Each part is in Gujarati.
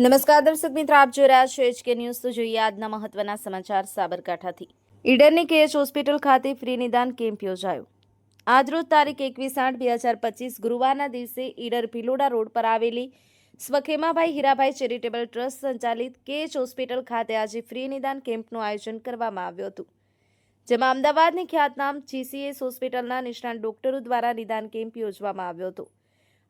નમસ્કાર દર્શક મિત્રો, આપ જોઈ રહ્યા છો એચકે ન્યૂઝ. તો જોઈએ આજના મહત્વના સમાચાર સાબરકાંઠાથી. ઈડરની કેએચ હોસ્પિટલ ખાતે ફ્રી નિદાન કેમ્પ યોજાયો. આજરોજ તારીખ એકવીસ આઠ બે હજાર પચીસ ગુરુવારના દિવસે ઈડર ભિલોડા રોડ પર આવેલી સ્વખેમાભાઈ હીરાભાઈ ચેરિટેબલ ટ્રસ્ટ સંચાલિત કેએચ હોસ્પિટલ ખાતે આજે ફ્રી નિદાન કેમ્પનું આયોજન કરવામાં આવ્યું હતું. જેમાં અમદાવાદની ખ્યાતનામ જીસીએસ હોસ્પિટલના નિષ્ણાંત ડોક્ટરો દ્વારા નિદાન કેમ્પ યોજવામાં આવ્યો હતો.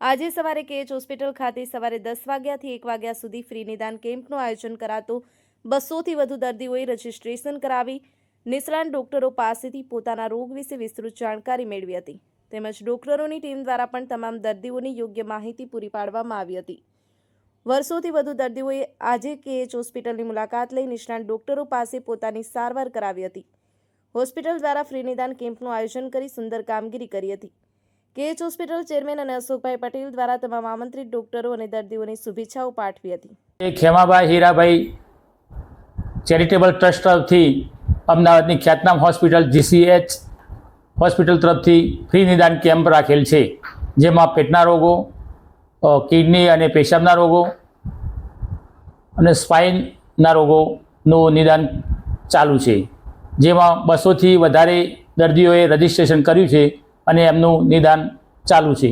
આજે સવારે કેએચ હોસ્પિટલ ખાતે સવારે દસ વાગ્યાથી એક વાગ્યા સુધી ફ્રી નિદાન કેમ્પનું આયોજન કરાતું. બસોથી વધુ દર્દીઓએ રજીસ્ટ્રેશન કરાવી. નિષ્ણાંત ડોક્ટરો પાસેથી પોતાના રોગ વિશે વિસ્તૃત જાણકારી મેળવી હતી. તેમજ ડોક્ટરોની ટીમ દ્વારા પણ તમામ દર્દીઓની યોગ્ય માહિતી પૂરી પાડવામાં આવી હતી. વર્ષોથી વધુ દર્દીઓએ આજે કેએચ હોસ્પિટલની મુલાકાત લઈ નિષ્ણાંત ડોક્ટરો પાસે પોતાની સારવાર કરાવી હતી. હોસ્પિટલ દ્વારા ફ્રી નિદાન કેમ્પનું આયોજન કરી સુંદર કામગીરી કરી હતી. કેએચ હોસ્પિટલ ચેરમેન અને અશોકભાઈ પટેલ દ્વારા તમામ આમંત્રિત ડોક્ટરો અને દર્દીઓને શુભેચ્છાઓ પાઠવી હતી. ખેમાભાઈ હીરાભાઈ ચેરિટેબલ ટ્રસ્ટ તરફથી અમદાવાદની ખ્યાતનામ હોસ્પિટલ જીસીએચ હોસ્પિટલ તરફથી ફ્રી નિદાન કેમ્પ રાખેલ છે, જેમાં પેટના રોગો કિડની અને પેશાબના રોગો અને સ્પાઇનના રોગોનું નિદાન ચાલુ છે, જેમાં બસોથી વધારે દર્દીઓએ રજિસ્ટ્રેશન કર્યું છે અને એમનું નિદાન ચાલુ છે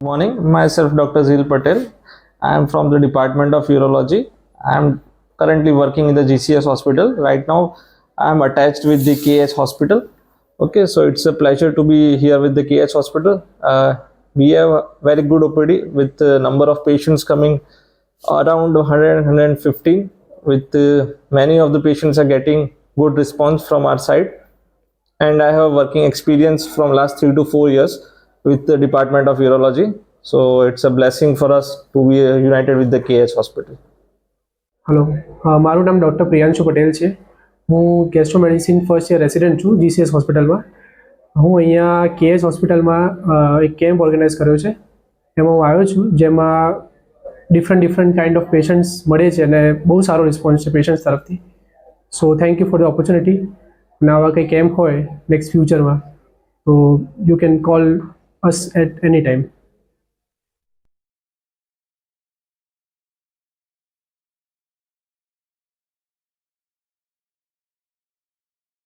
Morning, myself Dr. Zil Patel. I am from the Department of Urology. I am currently working in the GCS hospital. Right now, I am attached with the KH hospital. Okay, so it's a pleasure to be here with the KH hospital. Uh, we have a very good OPD with the number of patients coming around 100 115 with uh, many of the patients are getting good response from our side and I have working experience from last three to four years with the Department of Urology. So it's a blessing for us to be uh, united with the KH hospital. Hello અ, મારું નામ ડૉક્ટર પ્રિયાંશુ પટેલ છે હું gastro medicine first year resident છું જીસીએસ હોસ્પિટલમાં હું અહીંયા કેએસ હોસ્પિટલમાં અ, એક કેમ્પ ઓર્ગેનાઇઝ કર્યો છે એમાં હું આવ્યો છું જેમાં different different kind of patients મળે છે અને બહુ સારો રિસ્પોન્સ છે પેશન્ટ્સ તરફથી so thank you for the opportunity અને આવા કંઈ કેમ્પ હોય નેક્સ્ટ ફ્યુચરમાં, તો you can call us at any time